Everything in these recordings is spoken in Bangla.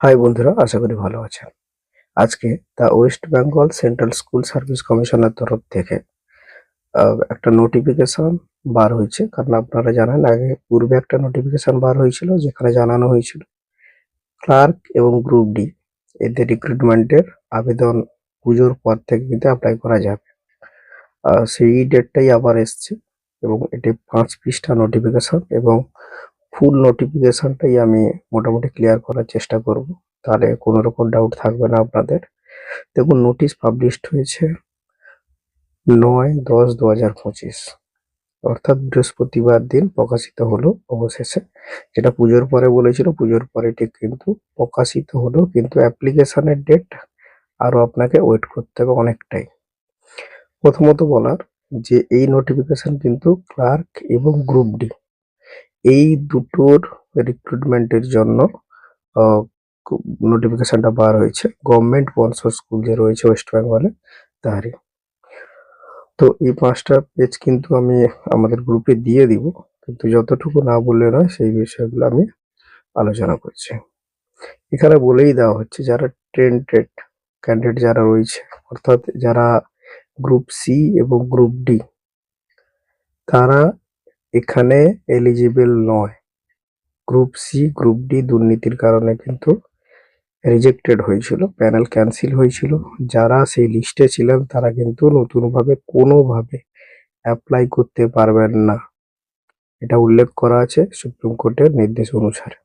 হাই বন্ধুরা, আশা করি ভালো আছেন। আজকে the West Bengal central school service কমিশনের তরফ থেকে একটা নোটিফিকেশন বার হয়েছে। কারণ আপনারা জানেন, আগে পূর্বে একটা নোটিফিকেশন বার হয়েছিল, যেখানে জানানো হয়েছিল, ক্লার্ক এবং গ্রুপ ডি, এদের রিক্রুটমেন্টের আবেদন পুজোর পর থেকে কিন্তু অ্যাপ্লাই করা যাবে। সেই ডেটটাই আবার এসছে এবং এটি পাঁচ পৃষ্ঠা নোটিফিকেশন এবং ফুল নোটিফিকেশনটাই আমি মোটামুটি ক্লিয়ার করার চেষ্টা করব। তাহলে কোনো রকম ডাউট থাকবে না আপনাদের। দেখুন নোটিশ পাবলিশড হয়েছে নয় দশ দু হাজার পঁচিশ। অর্থাৎ বৃহস্পতিবার দিন প্রকাশিত হলো অবশেষে। যেটা পুজোর পরে বলেছিল, পুজোর পরে ঠিক কিন্তু প্রকাশিত হলো, কিন্তু অ্যাপ্লিকেশনের ডেট আরও আপনাকে ওয়েট করতে হবে অনেকটাই। প্রথমত বলার যে এই নোটিফিকেশন কিন্তু ক্লার্ক এবং গ্রুপ ডি এই দুটোর রিক্রুটমেন্টের জন্য নোটিফিকেশনটা বার হয়েছে। গভর্নমেন্ট স্পন্সর স্কুল যে রয়েছে ওয়েস্ট বেঙ্গলে তারই। তো এই পাঁচটা পেজ কিন্তু আমি আমাদের গ্রুপে দিয়ে দিব। কিন্তু যতটুকু না বললে নয়, সেই বিষয়গুলো আমি আলোচনা করছি। এখানে বলেই দেওয়া হচ্ছে, যারা ট্রেন্টেড ক্যান্ডিডেট যারা রয়েছে, অর্থাৎ যারা গ্রুপ সি এবং গ্রুপ ডি তারা এখানে এলিজিবল নয়। গ্রুপ সি গ্রুপ ডি দুর্নীতির কারণে কিন্তু রিজেক্টেড হয়েছিল প্যানেল ক্যান্সেল হয়েছিল। যারা সেই লিস্টে ছিলেন, তারা কিন্তু নতুনভাবে কোনোভাবে অ্যাপ্লাই করতে পারবেন না। এটা উল্লেখ করা আছে সুপ্রিম কোর্টের নির্দেশ অনুসারে।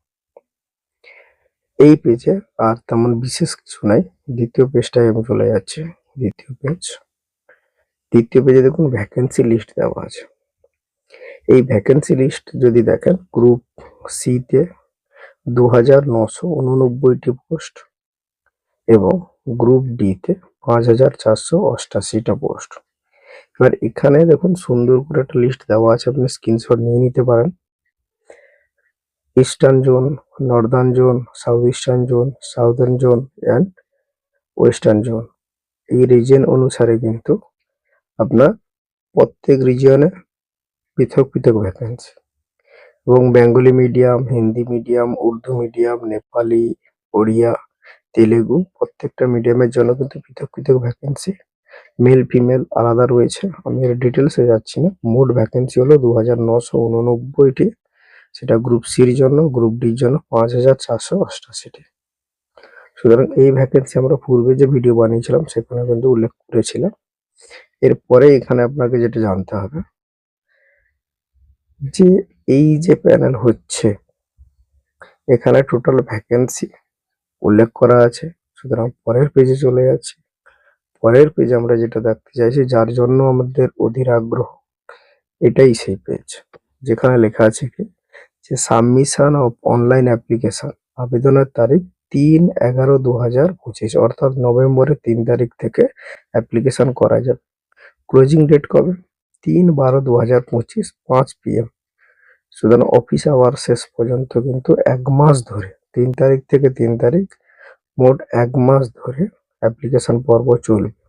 এই পেজে আর তেমন বিশেষ কিছু নাই। দ্বিতীয় পেজটায় আমি চলে যাচ্ছি। দ্বিতীয় পেজ দ্বিতীয় পেজে দেখুন ভ্যাকেন্সি লিস্ট দেওয়া আছে। এই ভ্যাকেন্সি লিস্ট যদি দেখেন গ্রুপ সিতে দু হাজার নশো উননব্বইটি পোস্ট এবং গ্রুপ ডিতে পাঁচ হাজার চারশো অষ্টাশিটা পোস্ট এবার এখানে দেখুন, সুন্দর করে একটা লিস্ট দেওয়া আছে, আপনি স্ক্রিনশট নিয়ে নিতে পারেন। Eastern zone northern zone south eastern zone southern zone and western zone এই রিজিয়ন অনুসারে কিন্তু আপনার প্রত্যেক রিজিয়নে পৃথক পৃথক ভ্যাকেন্সি এবং Bengali medium Hindi medium Urdu medium Nepali, Odia, Telugu প্রত্যেকটা মিডিয়ামের জন্য কিন্তু পৃথক পৃথক ভ্যাকেন্সি মেল ফিমেল আলাদা রয়েছে। আমি এর ডিটেলসে যাচ্ছি না। মোট ভ্যাকেন্সি হলো দু হাজার নশো উননব্বইটি। সেটা গ্রুপ সির জন্য গ্রুপ ডির জন্য পাঁচ হাজার চারশো অষ্টাশিটি। সুতরাং এই ভ্যাকেন্সি আমরা পূর্বে যে ভিডিও বানিয়েছিলাম, সেখানে কিন্তু উল্লেখ করেছিলাম। এরপরে এখানে আপনাকে যেটা জানতে হবে যে এই যে প্যানেল হচ্ছে, এখানে টোটাল ভ্যাকেন্সি উল্লেখ করা আছে। সুতরাং পরের পেজে চলে যাচ্ছে। পরের পেজে আমরা যেটা দেখতে চাইছি, যার জন্য আমাদের অধীর আগ্রহ, এটাই সেই পেজ যেখানে লেখা আছে কি, যে সাবমিশন অফ অনলাইন অ্যাপ্লিকেশন আবেদনের তারিখ তিন এগারো দু হাজার পঁচিশ, অর্থাৎ নভেম্বরের তিন তারিখ থেকে অ্যাপ্লিকেশন করা যাবে। ক্লোজিং ডেট কবে? তিন বারো দু হাজার পঁচিশ, পাঁচ পিএম সুতরাং অফিস আওয়ার শেষ পর্যন্ত কিন্তু এক মাস ধরে, তিন তারিখ থেকে তিন তারিখ মোট এক মাস ধরে অ্যাপ্লিকেশন পর্ব চলবে।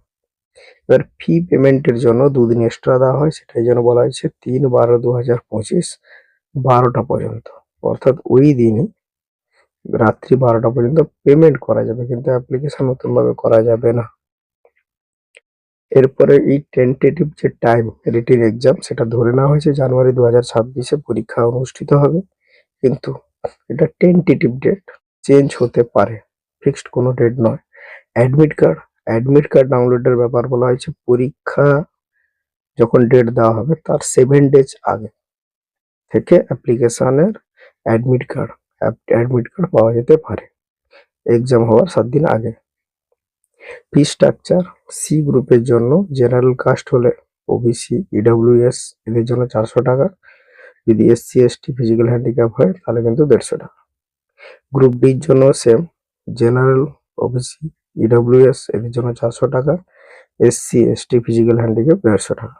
এবার ফি পেমেন্টের জন্য দুদিন এক্সট্রা দেওয়া হয়, সেটাই জন্য বলা হয়েছে তিন বারো দু হাজার পঁচিশ, বারোটা পর্যন্ত। অর্থাৎ ওই দিনই রাত্রি বারোটা পর্যন্ত পেমেন্ট করা যাবে, কিন্তু অ্যাপ্লিকেশন নতুনভাবে করা যাবে না। এরপরে এই টেন্টেটিভ যে টাইম রিটিন এক্সাম সেটা ধরে নেওয়া হয়েছে জানুয়ারি দু হাজার ছাব্বিশে, পরীক্ষা অনুষ্ঠিত হবে। কিন্তু এটা টেন্টেটিভ ডেট চেঞ্জ হতে পারে ফিক্সড কোনো ডেট নয়। অ্যাডমিট কার্ড অ্যাডমিট কার্ড ডাউনলোডের ব্যাপার বলা হয়েছে। পরীক্ষা যখন ডেট দেওয়া হবে, তার সেভেন ডেজ আগে থেকে অ্যাপ্লিকেশানের অ্যাডমিট কার্ড অ্যাডমিট কার্ড পাওয়া যেতে পারে। এক্সাম হওয়ার সাত দিন আগে। ফি স্ট্রাকচার সি গ্রুপের জন্য জেনারেল কাস্ট হলে ওবিসি ইডব্লিউএস এদের জন্য চারশো টাকা। যদি এসসি এসটি ফিজিক্যাল হ্যান্ডিক্যাপ হয়, তাহলে কিন্তু দেড়শো টাকা। গ্রুপ ডির জন্য সেম জেনারেল ওবিসি ইডব্লিউএস এদের জন্য চারশো টাকা। এসসি এসটি ফিজিক্যাল হ্যান্ডিক্যাপ দেড়শো টাকা।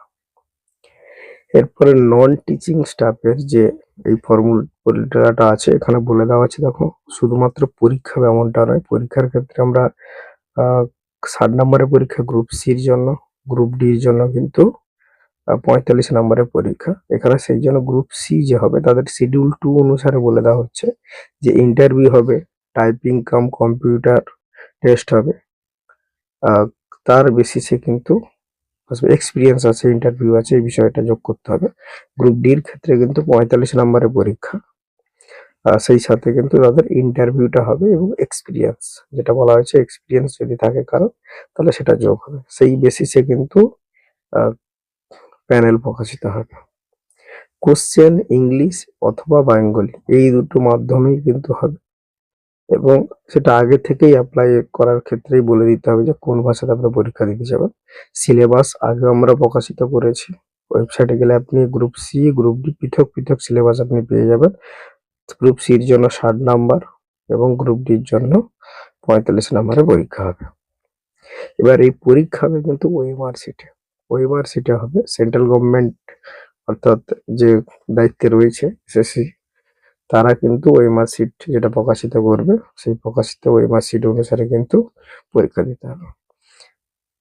এরপরে নন টিচিং স্টাফের যে এই ফর্মুলাটা আছে, এখানে বলে দেওয়া আছে, দেখো। শুধুমাত্র পরীক্ষা এমনটা নয়, পরীক্ষার ক্ষেত্রে আমরা ষাট নম্বরের পরীক্ষা গ্রুপ সির জন্য গ্রুপ ডির জন্য কিন্তু পঁয়তাল্লিশ নম্বরের পরীক্ষা। এখানে সেই জন্য গ্রুপ সি যে হবে, তাদের শিডিউল টু অনুসারে বলে দেওয়া হচ্ছে যে ইন্টারভিউ হবে টাইপিং কাম কম্পিউটার টেস্ট হবে। তার বেসিসে কিন্তু এক্সপিরিয়েন্স আছে ইন্টারভিউ আছে, এই বিষয়টা যোগ করতে হবে। গ্রুপ ডির ক্ষেত্রে কিন্তু পঁয়তাল্লিশ নম্বরের পরীক্ষা। সেই সাথে কিন্তু তাদের ইন্টারভিউটা হবে এবং এক্সপিরিয়েন্স যেটা বলা হয়েছে এক্সপিরিয়েন্স যদি থাকে কারণ তাহলে সেটা যোগ হবে। সেই বেসিসে কিন্তু প্যানেল প্রকাশিত হবে। কোশ্চেন ইংলিশ অথবা বেঙ্গলি এই দুটো মাধ্যমেই কিন্তু হবে। এবং সেটা আগে থেকেই অ্যাপ্লাই করার ক্ষেত্রেই বলে দিতে হবে যে কোন ভাষাতে আপনি পরীক্ষা দিতে যাবেন সিলেবাস আগে আমরা প্রকাশিত করেছি। ওয়েবসাইটে গেলে আপনি গ্রুপ সি গ্রুপ ডি পৃথক পৃথক সিলেবাস আপনি পেয়ে যাবেন। গ্রুপ সির জন্য ষাট নাম্বার এবং গ্রুপ ডির জন্য পঁয়তাল্লিশ নাম্বারের পরীক্ষা হবে। এবার এই পরীক্ষা হবে কিন্তু ওএমআর সিটে ওএমআর সিটে হবে সেন্ট্রাল গভর্নমেন্ট অর্থাৎ যে দায়িত্বে রয়েছে এসএসসি তারা কিন্তু ওএমআর সিট যেটা প্রকাশিত করবে, সেই প্রকাশিত ওএমআর সিট অনুসারে কিন্তু পরীক্ষা দিতে হবে।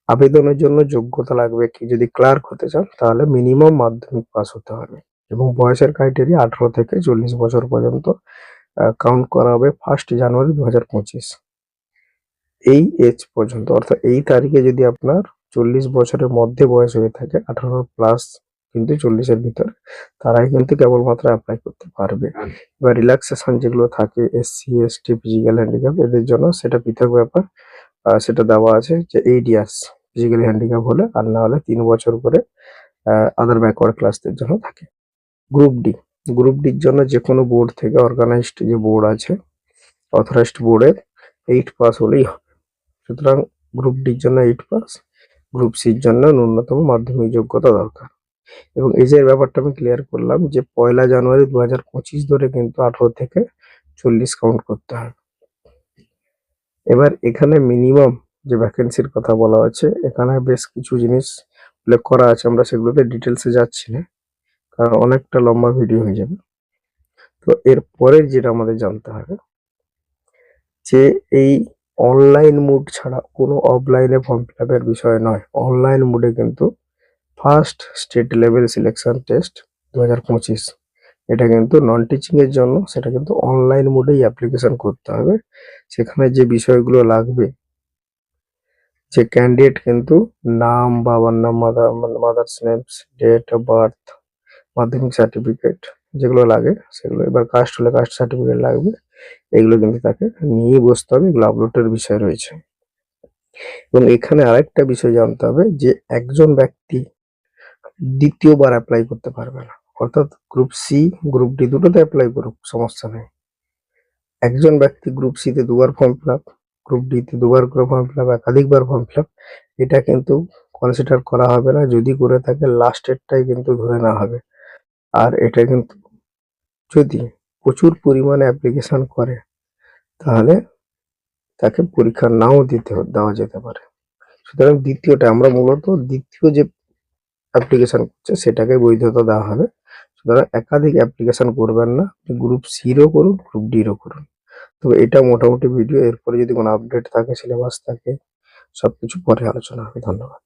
আবেদনের জন্য যোগ্যতা লাগবে কি? যদি ক্লার্ক হতে চান তাহলে মিনিমাম মাধ্যমিক পাস হতে হবে। এবং বয়সের ক্রাইটেরিয়া আঠারো থেকে চল্লিশ বছর পর্যন্ত কাউন্ট করা হবে ফার্স্ট জানুয়ারি দু হাজার পঁচিশ। এই এজ পর্যন্ত অর্থাৎ এই তারিখে যদি আপনার চল্লিশ বছরের মধ্যে বয়স হয়ে থাকে আঠারো প্লাস কিন্তু চল্লিশের ভিতরে তারাই কিন্তু কেবলমাত্র অ্যাপ্লাই করতে পারবে। এবার রিল্যাক্সেশন যেগুলো থাকে এসসি এসটি ফিজিক্যাল হ্যান্ডিক্যাপ এদের জন্য সেটা পৃথক ব্যাপার। সেটা দেওয়া আছে যে এইট ইয়ার্স ফিজিক্যালি হ্যান্ডিক্যাপ হলে আর না হলে তিন বছর করে আদার ব্যাকওয়ার্ড ক্লাসদের জন্য থাকে। গ্রুপ ডি গ্রুপ ডির জন্য যে কোনো বোর্ড থেকে অর্গানাইজড যে বোর্ড আছে অথরাইজড বোর্ডের এইট পাস হলেই হবে। সুতরাং গ্রুপ ডির জন্য এইট পাস গ্রুপ সির জন্য ন্যূনতম মাধ্যমিক যোগ্যতা দরকার। এবং এজের ব্যাপারটা আমি ক্লিয়ার করলাম যে পয়লা জানুয়ারি দু হাজার পঁচিশ ধরে কিন্তু আঠারো থেকে চল্লিশ কাউন্ট করতে হবে। এবার এখানে মিনিমাম যে ভ্যাকেন্সির কথা বলা আছে এখানে বেশ কিছু জিনিস উল্লেখ করা আছে, আমরা সেগুলোতে ডিটেলসে যাচ্ছি না। কারণ অনেকটা লম্বা ভিডিও হয়ে যাবে। তো এর পরের যেটা আমাদের জানতে হবে, যে এই অনলাইন মুড ছাড়া কোনো অফলাইনে ফর্ম ফিল বিষয় নয়। অনলাইন মুডে কিন্তু first state level selection test দু হাজার পঁচিশ। এটা কিন্তু নন টিচিং এর জন্য সেটা কিন্তু অনলাইন মোডেই অ্যাপ্লিকেশন করতে হবে। সেখানে যে বিষয়গুলো লাগবে, যে ক্যান্ডিডেট কিন্তু নাম, বাবার নাম mother mother's names date of birth মাধ্যমিক সার্টিফিকেট যেগুলো লাগে, সেগুলো এবার কাস্ট হলে কাস্ট সার্টিফিকেট লাগবে। এগুলো কিন্তু তাকে নিয়ে বসতে হবে, এগুলো আপলোডের বিষয় রয়েছে। এবং এখানে আরেকটা বিষয় জানতে হবে যে একজন ব্যক্তি দ্বিতীয়বার অ্যাপ্লাই করতে পারবে না। অর্থাৎ গ্রুপ সি গ্রুপ ডি দুটোতে অ্যাপ্লাই করুক, সমস্যা নেই। একজন ব্যক্তি গ্রুপ সি তে দুবার form fill up group D তে দুবার করে ফর্ম ফিল আপ একাধিকবার ফর্ম ফিল আপ এটা কিন্তু কনসিডার করা হবে না। যদি করে থাকে লাস্টেরটাই কিন্তু ধরে নেওয়া হবে। আর এটা কিন্তু যদি প্রচুর পরিমাণে অ্যাপ্লিকেশন করে, তাহলে তাকে পরীক্ষা নাও দিতে দেওয়া যেতে পারে। সুতরাং দ্বিতীয়টা, আমরা মূলত দ্বিতীয় যে অ্যাপ্লিকেশন করছে সেটাকে বৈধতা দেওয়া হবে। সুতরাং একাধিক অ্যাপ্লিকেশন করবেন না গ্রুপ সিরও করুন গ্রুপ ডিরও করুন। তো এটা মোটামুটি ভিডিও এরপরে যদি কোনো আপডেট থাকে সিলেবাস থাকে সব কিছু পরে আলোচনা হবে। ধন্যবাদ।